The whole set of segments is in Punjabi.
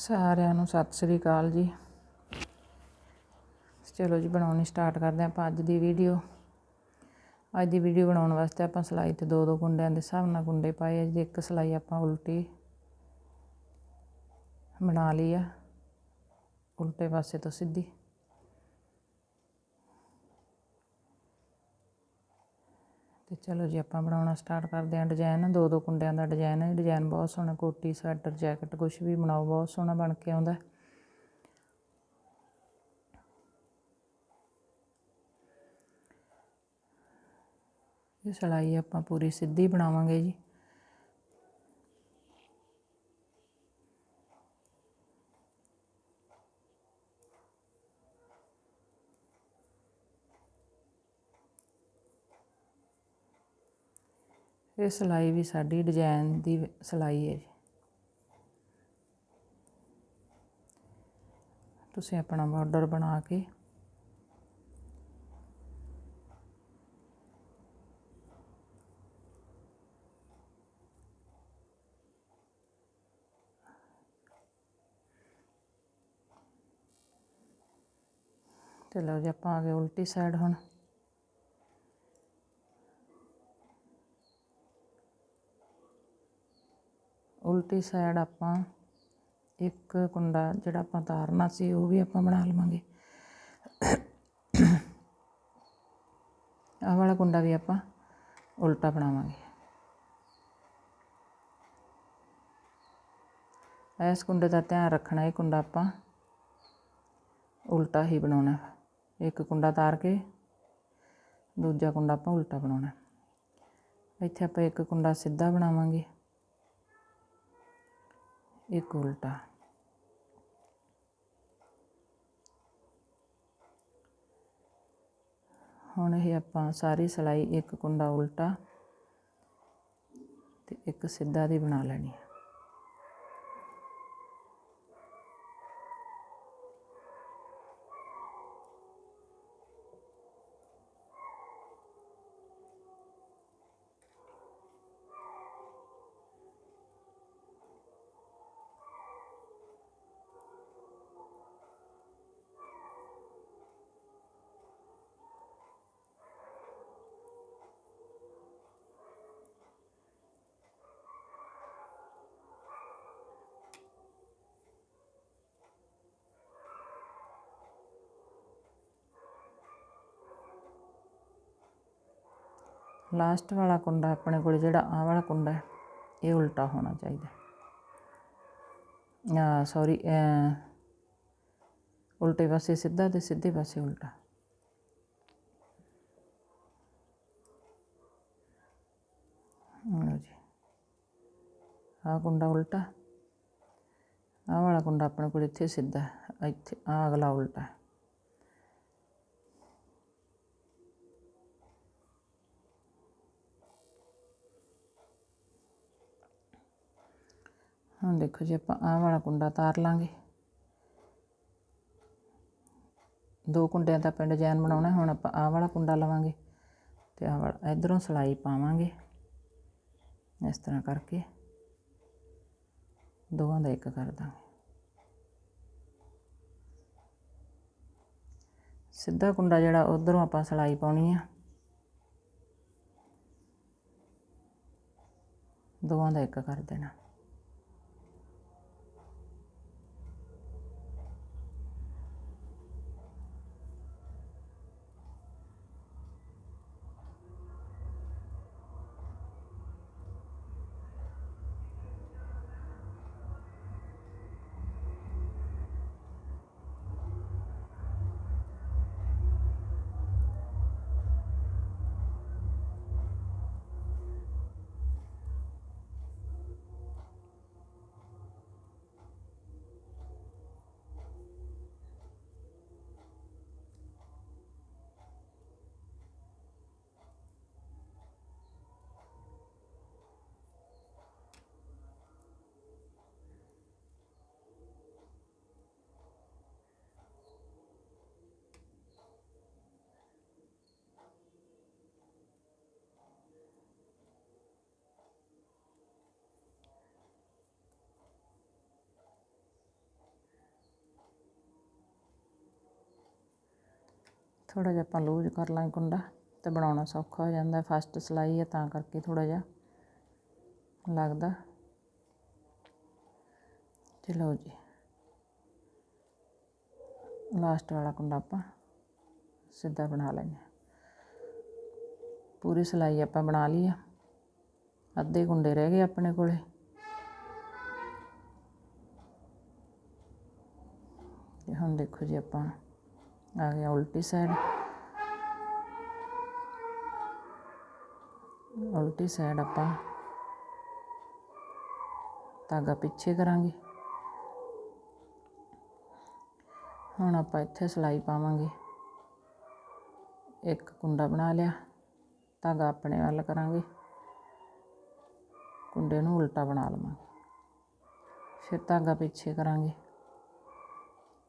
ਸਾਰਿਆਂ ਨੂੰ ਸਤਿ ਸ੍ਰੀ ਅਕਾਲ ਜੀ। ਚਲੋ ਜੀ, ਬਣਾਉਣੀ ਸਟਾਰਟ ਕਰਦੇ ਆਪਾਂ ਅੱਜ ਦੀ ਵੀਡੀਓ ਅੱਜ ਦੀ ਵੀਡੀਓ ਬਣਾਉਣ ਵਾਸਤੇ ਆਪਾਂ ਸਲਾਈ ਤੇ ਦੋ ਦੋ ਕੁੰਡਿਆਂ ਦੇ ਹਿਸਾਬ ਨਾਲ ਕੁੰਡੇ ਪਾਏ ਆ ਜੀ। ਇੱਕ ਸਲਾਈ ਆਪਾਂ ਉਲਟੀ ਬਣਾ ਲਈ ਆ। ਉਲਟੇ ਪਾਸੇ ਤੋਂ ਸਿੱਧੀ। ਤੇ ਚਲੋ ਜੀ, ਆਪਾਂ ਬਣਾਉਣਾ ਸਟਾਰਟ ਕਰਦੇ ਹਾਂ ਡਿਜ਼ਾਈਨ ਦੋ ਦੋ ਕੁੰਡਿਆਂ ਦਾ ਡਿਜ਼ਾਈਨ ਹੈ ਡਿਜ਼ਾਈਨ ਬਹੁਤ ਸੋਹਣਾ, ਕੋਟੀ, ਸਵੈਟਰ, ਜੈਕਟ ਕੁਝ ਵੀ ਬਣਾਓ, ਬਹੁਤ ਸੋਹਣਾ ਬਣ ਕੇ ਆਉਂਦਾ। ਇਹ ਸਲਾਈ ਆਪਾਂ ਪੂਰੀ ਸਿੱਧੀ ਬਣਾਵਾਂਗੇ ਜੀ। ਇਹ ਸਿਲਾਈ ਵੀ ਸਾਡੀ ਡਿਜ਼ਾਈਨ ਦੀ ਸਿਲਾਈ ਹੈ ਜੀ। ਤੁਸੀਂ ਆਪਣਾ ਬਾਰਡਰ ਬਣਾ ਕੇ ਤੇ ਲਓ ਜੀ ਆਪਾਂ ਆ ਗਏ ਉਲਟੀ ਸਾਈਡ ਹੁਣ। ਉਲਟੀ ਸਾਈਡ ਆਪਾਂ ਇੱਕ ਕੁੰਡਾ ਜਿਹੜਾ ਆਪਾਂ ਤਾਰਨਾ ਸੀ, ਉਹ ਵੀ ਆਪਾਂ ਬਣਾ ਲਵਾਂਗੇ। ਆਹ ਵਾਲਾ ਕੁੰਡਾ ਵੀ ਆਪਾਂ ਉਲਟਾ ਬਣਾਵਾਂਗੇ। ਇਸ ਕੁੰਡੇ ਦਾ ਧਿਆਨ ਰੱਖਣਾ, ਇਹ ਕੁੰਡਾ ਆਪਾਂ ਉਲਟਾ ਹੀ ਬਣਾਉਣਾ। ਇੱਕ ਕੁੰਡਾ ਤਾਰ ਕੇ ਦੂਜਾ ਕੁੰਡਾ ਆਪਾਂ ਉਲਟਾ ਬਣਾਉਣਾ। ਇੱਥੇ ਆਪਾਂ ਇੱਕ ਕੁੰਡਾ ਸਿੱਧਾ ਬਣਾਵਾਂਗੇ। ਇੱਕ ਉਲਟਾ। ਹੁਣ ਇਹ ਆਪਾਂ ਸਾਰੀ ਸਲਾਈ ਇੱਕ ਕੁੰਡਾ ਉਲਟਾ ਤੇ ਇੱਕ ਸਿੱਧਾ ਦੀ ਬਣਾ ਲੈਣੀ ਹੈ ਲਾਸਟ ਵਾਲਾ ਕੁੰਡਾ ਆਪਣੇ ਕੋਲ ਜਿਹੜਾ ਆਹ ਵਾਲਾ ਕੁੰਡਾ ਇਹ ਉਲਟਾ ਹੋਣਾ ਚਾਹੀਦਾ ਆ ਸੌਰੀ ਉਲਟੇ ਪਾਸੇ ਸਿੱਧਾ ਤੇ ਸਿੱਧੇ ਪਾਸੇ ਉਲਟਾ। ਲਓ ਜੀ। ਆਹ ਕੁੰਡਾ ਉਲਟਾ। ਆਹ ਵਾਲਾ ਕੁੰਡਾ ਆਪਣੇ ਕੋਲ ਇੱਥੇ ਸਿੱਧਾ ਇੱਥੇ ਆਹ ਅਗਲਾ ਉਲਟਾ ਹੁਣ ਦੇਖੋ ਜੀ ਆਪਾਂ ਆਹ ਵਾਲਾ ਕੁੰਡਾ ਤਾਰ ਲਾਂਗੇ। ਦੋ ਕੁੰਡਿਆਂ ਦਾ ਆਪਾਂ ਡਿਜ਼ਾਈਨ ਬਣਾਉਣਾ ਹੁਣ ਆਪਾਂ ਆਹ ਵਾਲਾ ਕੁੰਡਾ ਲਵਾਂਗੇ ਤੇ ਆਹ ਵਾਲਾ ਇਧਰੋਂ ਸਲਾਈ ਪਾਵਾਂਗੇ। ਇਸ ਤਰ੍ਹਾਂ ਕਰਕੇ ਦੋਵਾਂ ਦਾ ਇੱਕ ਕਰ ਦਾਂਗੇ। ਸਿੱਧਾ ਕੁੰਡਾ ਜਿਹੜਾ ਉਧਰੋਂ ਆਪਾਂ ਸਲਾਈ ਪਾਉਣੀ ਆ। ਦੋਵਾਂ ਦਾ ਇੱਕ ਕਰ ਦੇਣਾ। ਥੋੜ੍ਹਾ ਜਿਹਾ ਆਪਾਂ ਲੂਜ਼ ਕਰ ਲਾਂਗੇ ਕੁੰਡਾ ਅਤੇ ਬਣਾਉਣਾ ਸੌਖਾ ਹੋ ਜਾਂਦਾ ਫਸਟ ਸਿਲਾਈ ਹੈ ਤਾਂ ਕਰਕੇ ਥੋੜ੍ਹਾ ਜਿਹਾ ਲੱਗਦਾ। ਚਲੋ ਜੀ ਲਾਸਟ ਵਾਲਾ ਕੁੰਡਾ ਆਪਾਂ ਸਿੱਧਾ ਬਣਾ ਲੈਂਦੇ ਹਾਂ। ਪੂਰੀ ਸਿਲਾਈ ਆਪਾਂ ਬਣਾ ਲਈ ਆ, ਅੱਧੇ ਕੁੰਡੇ ਰਹਿ ਗਏ ਆਪਣੇ ਕੋਲੇ। ਹੁਣ ਦੇਖੋ ਜੀ ਆਪਾਂ ਆ ਗਿਆ ਉਲਟੀ ਸਾਈਡ ਉਲਟੀ ਸਾਈਡ ਆਪਾਂ ਧਾਗਾ ਪਿੱਛੇ ਕਰਾਂਗੇ ਹੁਣ ਆਪਾਂ ਇੱਥੇ ਸਿਲਾਈ ਪਾਵਾਂਗੇ ਇੱਕ ਕੁੰਡਾ ਬਣਾ ਲਿਆ ਧਾਗਾ ਆਪਣੇ ਵੱਲ ਕਰਾਂਗੇ ਕੁੰਡੇ ਨੂੰ ਉਲਟਾ ਬਣਾ ਲਵਾਂਗੇ ਫਿਰ ਧਾਗਾ ਪਿੱਛੇ ਕਰਾਂਗੇ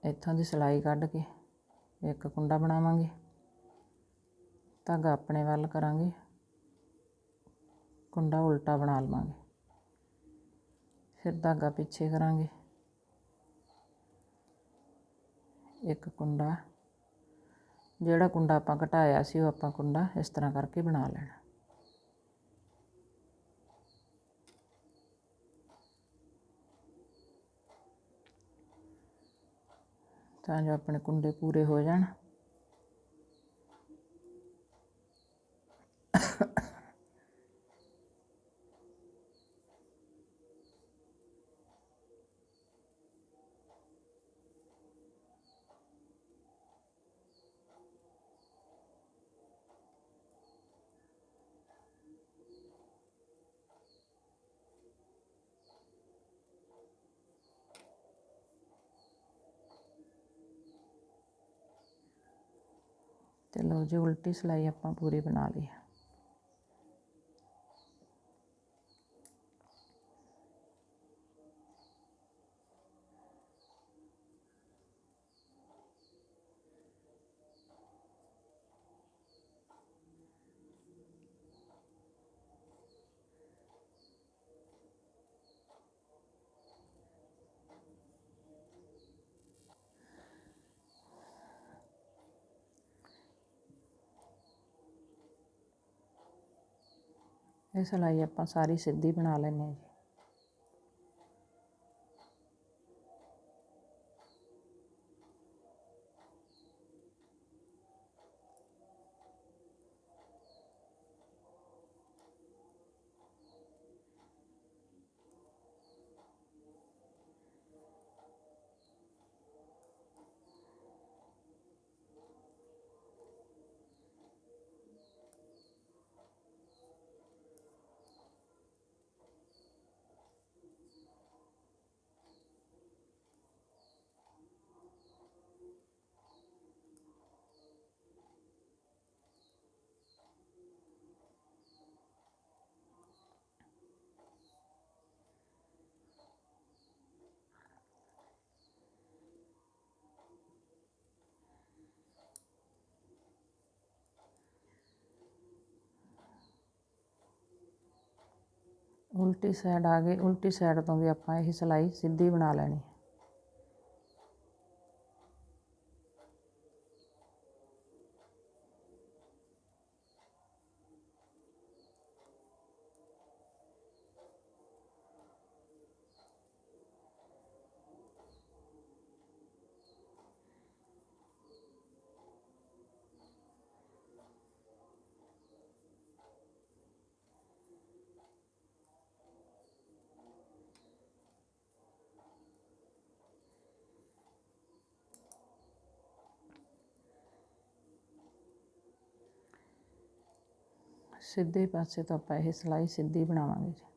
ਇੱਥੋਂ ਦੀ ਸਿਲਾਈ ਕੱਢ ਕੇ ਇੱਕ ਕੁੰਡਾ ਬਣਾਵਾਂਗੇ। ਧਾਗਾ ਆਪਣੇ ਵੱਲ ਕਰਾਂਗੇ। ਕੁੰਡਾ ਉਲਟਾ ਬਣਾ ਲਵਾਂਗੇ। ਫਿਰ ਧਾਗਾ ਪਿੱਛੇ ਕਰਾਂਗੇ। ਇੱਕ ਕੁੰਡਾ। ਜਿਹੜਾ ਕੁੰਡਾ ਆਪਾਂ ਘਟਾਇਆ ਸੀ, ਉਹ ਆਪਾਂ ਕੁੰਡਾ ਇਸ ਤਰ੍ਹਾਂ ਕਰਕੇ ਬਣਾ ਲੈਣਾ। ਤਾਂ ਜੋ ਆਪਣੇ ਕੁੰਡੇ ਪੂਰੇ ਹੋ ਜਾਣ। ਤੇ ਲਓ ਜੀ ਉਲਟੀ ਸਿਲਾਈ ਆਪਾਂ ਪੂਰੀ ਬਣਾ ਲਈ ਹੈ ਇਹ ਸਿਲਾਈ ਆਪਾਂ ਸਾਰੀ ਸਿੱਧੀ ਬਣਾ ਲੈਂਦੇ ਹਾਂ ਜੀ। ਉਲਟੀ ਸਾਈਡ ਆ ਗਏ ਉਲਟੀ ਸਾਈਡ ਤੋਂ ਵੀ ਆਪਾਂ ਇਹ ਸਿਲਾਈ ਸਿੱਧੀ ਬਣਾ ਲੈਣੀ ਸਿੱਧੇ ਪਾਸੇ ਤੋਂ ਆਪਾਂ ਇਹ ਸਿਲਾਈ ਸਿੱਧੀ ਬਣਾਵਾਂਗੇ ਜੀ।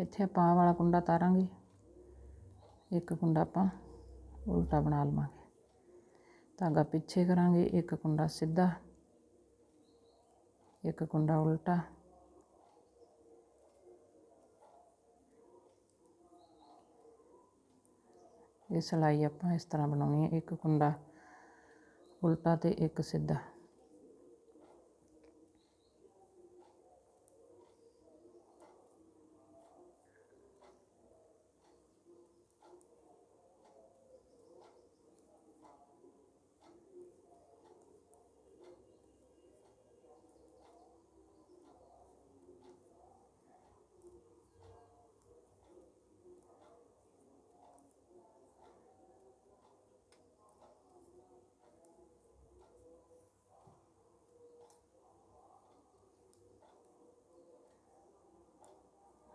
ਇੱਥੇ ਆਪਾਂ ਆਹ ਵਾਲਾ ਕੁੰਡਾ ਤਾਰਾਂਗੇ। ਇੱਕ ਕੁੰਡਾ ਆਪਾਂ ਉਲਟਾ ਬਣਾ ਲਵਾਂਗੇ। ਧਾਗਾ ਪਿੱਛੇ ਕਰਾਂਗੇ, ਇੱਕ ਕੁੰਡਾ ਸਿੱਧਾ, ਇੱਕ ਕੁੰਡਾ ਉਲਟਾ। ਇਹ ਸਿਲਾਈ ਆਪਾਂ ਇਸ ਤਰ੍ਹਾਂ ਬਣਾਉਣੀ ਹੈ, ਇੱਕ ਕੁੰਡਾ ਉਲਟਾ ਤੇ ਇੱਕ ਸਿੱਧਾ।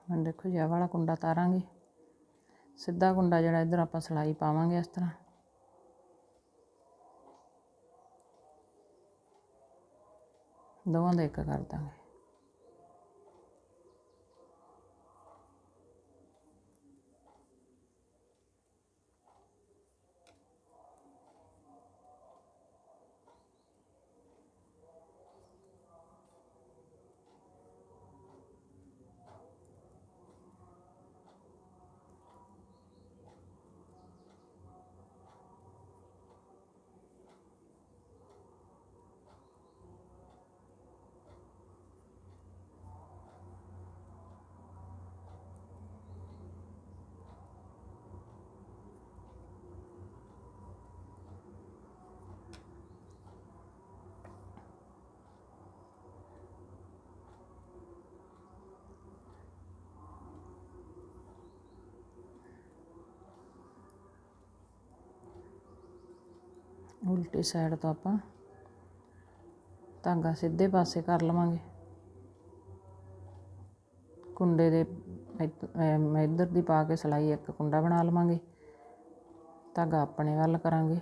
ਹੁਣ ਦੇਖੋ ਜੀ, ਆਹ ਵਾਲਾ ਕੁੰਡਾ ਤਾਰਾਂਗੇ। ਸਿੱਧਾ ਕੁੰਡਾ ਜਿਹੜਾ ਇੱਧਰ ਆਪਾਂ ਸਿਲਾਈ ਪਾਵਾਂਗੇ ਇਸ ਤਰ੍ਹਾਂ। ਦੋਵਾਂ ਦਾ ਇੱਕ ਕਰ ਦਾਂਗੇ। ਉਲਟੀ ਸਾਈਡ ਤੋਂ ਆਪਾਂ ਧਾਗਾ ਸਿੱਧੇ ਪਾਸੇ ਕਰ ਲਵਾਂਗੇ। ਕੁੰਡੇ ਦੇ ਇੱਧ- ਇੱਧਰ ਦੀ ਪਾ ਕੇ ਸਿਲਾਈ ਇੱਕ ਕੁੰਡਾ ਬਣਾ ਲਵਾਂਗੇ। ਧਾਗਾ ਆਪਣੇ ਵੱਲ ਕਰਾਂਗੇ।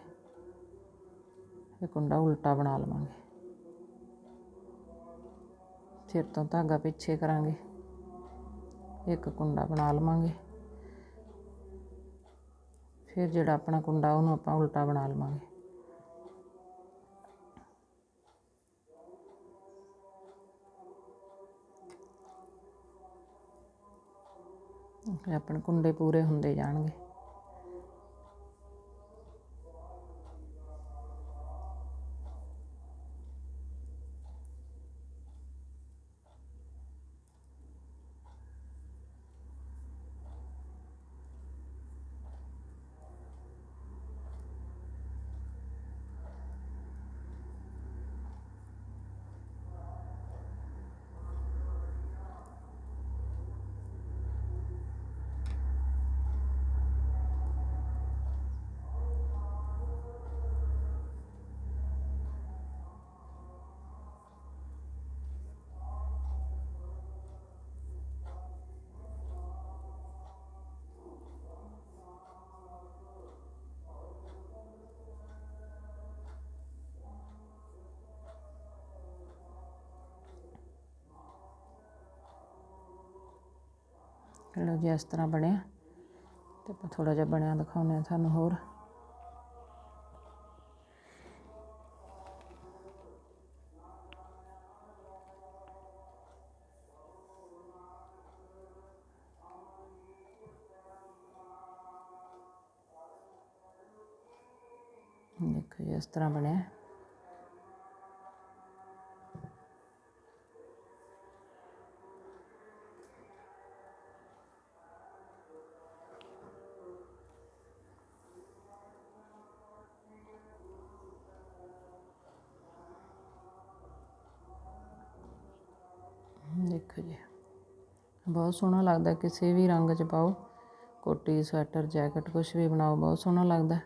ਇਹ ਕੁੰਡਾ ਉਲਟਾ ਬਣਾ ਲਵਾਂਗੇ। ਫਿਰ ਤੋਂ ਧਾਗਾ ਪਿੱਛੇ ਕਰਾਂਗੇ। ਇੱਕ ਕੁੰਡਾ ਬਣਾ ਲਵਾਂਗੇ। ਫਿਰ ਜਿਹੜਾ ਆਪਣਾ ਕੁੰਡਾ ਉਹਨੂੰ ਆਪਾਂ ਉਲਟਾ ਬਣਾ ਲਵਾਂਗੇ। ਆਪਣੇ ਕੁੰਡੇ ਪੂਰੇ ਹੁੰਦੇ ਜਾਣਗੇ। ਲਓ ਜੀ ਇਸ ਤਰ੍ਹਾਂ ਬਣਿਆ। ਤੇ ਆਪਾਂ ਥੋੜਾ ਜਿਹਾ ਬਣਿਆ ਦਿਖਾਉਂਦੇ ਹਾਂ ਤੁਹਾਨੂੰ ਹੋਰ। ਦੇਖੋ ਜੀ, ਇਸ ਤਰ੍ਹਾਂ ਬਣਿਆ। ਬਹੁਤ ਸੋਹਣਾ ਲੱਗਦਾ, ਕਿਸੇ ਵੀ ਰੰਗ 'ਚ ਪਾਓ। ਕੋਟੀ, ਸਵੈਟਰ, ਜੈਕਟ ਕੁਝ ਵੀ ਬਣਾਓ, ਬਹੁਤ ਸੋਹਣਾ ਲੱਗਦਾ।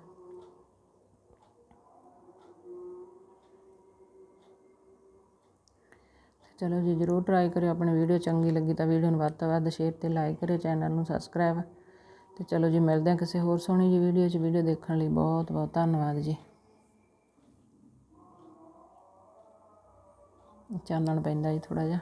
ਚਲੋ ਜੀ, ਜਰੂਰ ਟਰਾਈ ਕਰਿਓ, ਆਪਣੀ ਵੀਡੀਓ ਚੰਗੀ ਲੱਗੀ ਤਾਂ ਵੀਡੀਓ ਨੂੰ ਵੱਧ ਤੋਂ ਵੱਧ ਸ਼ੇਅਰ ਤੇ ਲਾਈਕ ਕਰਿਓ ਚੈਨਲ ਨੂੰ ਸਬਸਕ੍ਰਾਈਬ ਤੇ ਚਲੋ ਜੀ, ਮਿਲਦੇ ਹਾਂ ਕਿਸੇ ਹੋਰ ਸੋਹਣੀ ਜੀ ਵੀਡੀਓ 'ਚ ਵੀਡੀਓ ਦੇਖਣ ਲਈ ਬਹੁਤ ਬਹੁਤ ਧੰਨਵਾਦ ਜੀ। ਚਾਨਣ ਪੈਂਦਾ ਜੀ ਥੋੜਾ ਜਿਹਾ।